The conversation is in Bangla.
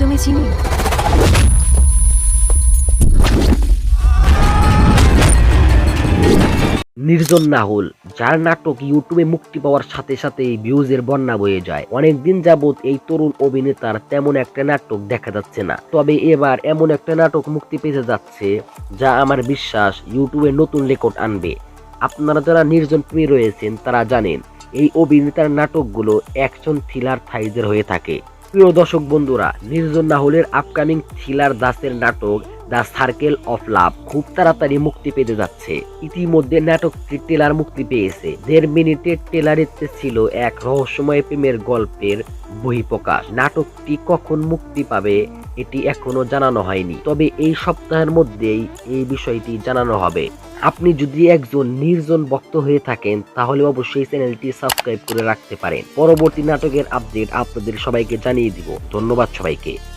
তুমি চিনি? নির্জন নাহুল, যার নাটক ইউটিউবে মুক্তি পাওয়ার সাথে সাথে ভিউজের বন্যা বয়ে যায়। অনেকদিন যাবত এই তরুণ অভিনেতার তেমন একটা নাটক দেখা যাচ্ছে না। তবে এবার এমন একটা নাটক মুক্তি পেতে যাচ্ছে, যা আমার বিশ্বাস ইউটিউবে নতুন রেকর্ড আনবে। আপনারা যারা নির্জন প্রেমী রয়েছেন, তারা জানেন, এই অভিনেতার নাটকগুলো অ্যাকশন থ্রিলার থাইজের হয়ে থাকে। প্রিয় দর্শক বন্ধুরা, নির্জন নাহুলের আপকামিং থ্রিলার দাসের নাটক দ্য সার্কেল অফ লাভ খুব তাড়াতাড়ি মুক্তি পেতে যাচ্ছে। ইতিমধ্যে নাটকটি টেলার মুক্তি পেয়েছে। দেড় মিনিটের টেলারিতে ছিল এক রহস্যময় প্রেমের গল্পের বহিঃপ্রকাশ। নাটকটি কখন মুক্তি পাবে এটি এখনও জানানো হয়নি। তবে এই সপ্তাহের মধ্যেই এই বিষয়টি জানানো হবে। আপনি যদি একজন নির্জন ভক্ত হয়ে থাকেন, তাহলে অবশ্যই চ্যানেলটি সাবস্ক্রাইব করে রাখতে পারেন। পরবর্তী নাটকের আপডেট আপনাদের সবাইকে জানিয়ে দিব। ধন্যবাদ সবাইকে।